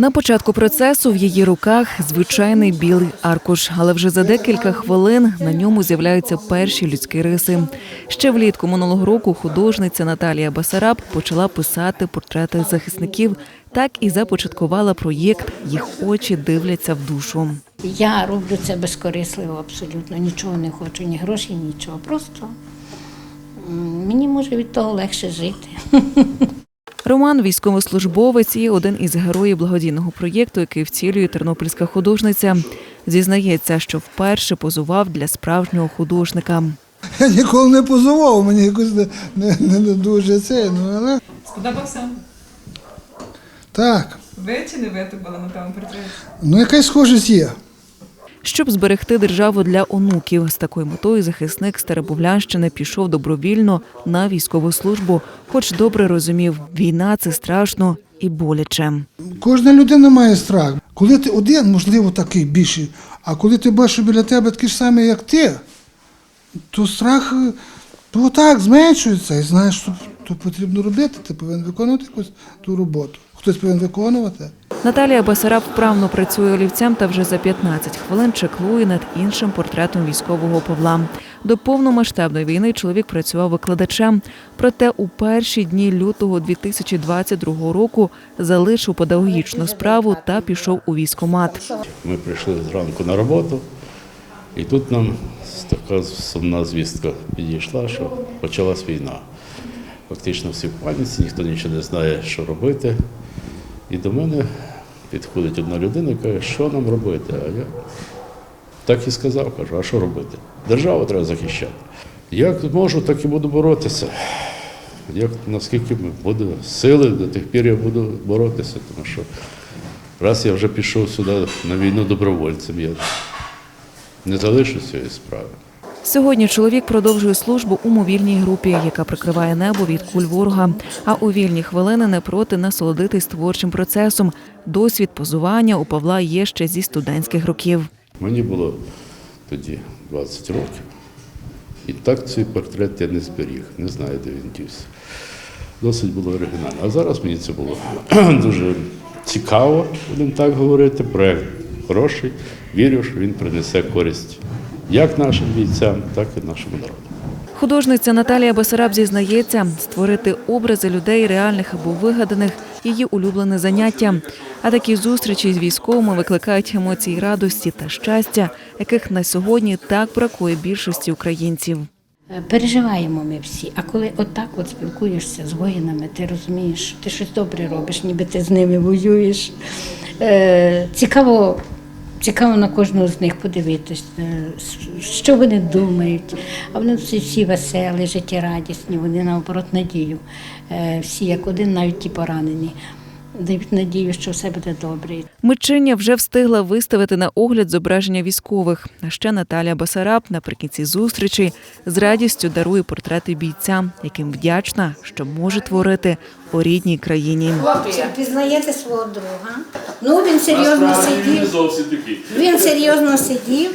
На початку процесу в її руках звичайний білий аркуш, але вже за декілька хвилин на ньому з'являються перші людські риси. Ще влітку минулого року художниця Наталія Басараб почала писати портрети захисників. Так і започаткувала проєкт Їх очі дивляться в душу. Я роблю це безкорисливо абсолютно. Нічого не хочу, ні грошей, нічого. Просто мені може від того легше жити. Роман військовослужбовець і один із героїв благодійного проєкту, який втілює тернопільська художниця. Зізнається, що вперше позував для справжнього художника. Я ніколи не позував, мені якось не, не, не, не дуже це. Ну, але Сподобався? так. Ви чи не ви були на тому портреті? Ну, якась схожість є. Щоб зберегти державу для онуків, з такою метою захисник Старобовлянщини пішов добровільно на військову службу, хоч добре розумів, війна це страшно і боляче. Кожна людина має страх. Коли ти один, можливо, такий більший, а коли ти бачиш біля тебе такий ж самий, як ти, то страх е, то так зменшується. І знаєш, що то потрібно робити, ти повинен виконувати якусь ту роботу. Хтось повинен виконувати. Наталія Басараб вправно працює олівцем та вже за 15 хвилин чеклує над іншим портретом військового Павла. До повномасштабної війни чоловік працював викладачем. Проте у перші дні лютого 2022 року залишив педагогічну справу та пішов у військкомат. Ми прийшли зранку на роботу, і тут нам така сумна звістка підійшла, що почалась війна. Фактично всі в паніці, ніхто нічого не знає, що робити. І до мене підходить одна людина і каже, що нам робити? А я так і сказав, кажу, а що робити? Державу треба захищати. Як можу, так і буду боротися. Як, наскільки буде сили, до тих пір я буду боротися, тому що раз я вже пішов сюди на війну добровольцем, я не залишу цієї справи. Сьогодні чоловік продовжує службу у мобільній групі, яка прикриває небо від куль ворога. А у вільні хвилини не проти насолодитись творчим процесом. Досвід позування у Павла є ще зі студентських років. Мені було тоді 20 років. І так цей портрет я не зберіг, не знаю, де він дівся. Досить було оригінально. А зараз мені це було дуже цікаво, будемо так говорити. Проект хороший. Вірю, що він принесе користь як нашим бійцям, так і нашому народу. Художниця Наталія Басараб зізнається, створити образи людей реальних або вигаданих її улюблене заняття. А такі зустрічі з військовими викликають емоції радості та щастя, яких на сьогодні так бракує більшості українців. Е, Переживаємо ми всі. А коли отак от спілкуєшся з воїнами, ти розумієш, що ти щось добре робиш, ніби ти з ними воюєш. Е, цікаво, цікаво на кожного з них подивитись, е, що вони думають. А вони всі, всі веселі, життєрадісні, вони наоборот надію. Е, всі як один, навіть ті поранені. Дають надію, що все буде добре. Митчиня вже встигла виставити на огляд зображення військових. А ще Наталія Басараб наприкінці зустрічі з радістю дарує портрети бійцям, яким вдячна, що може творити у рідній країні. Хлопці, пізнаєте свого друга? Ну, він серйозно сидів. зовсім. Він серйозно сидів,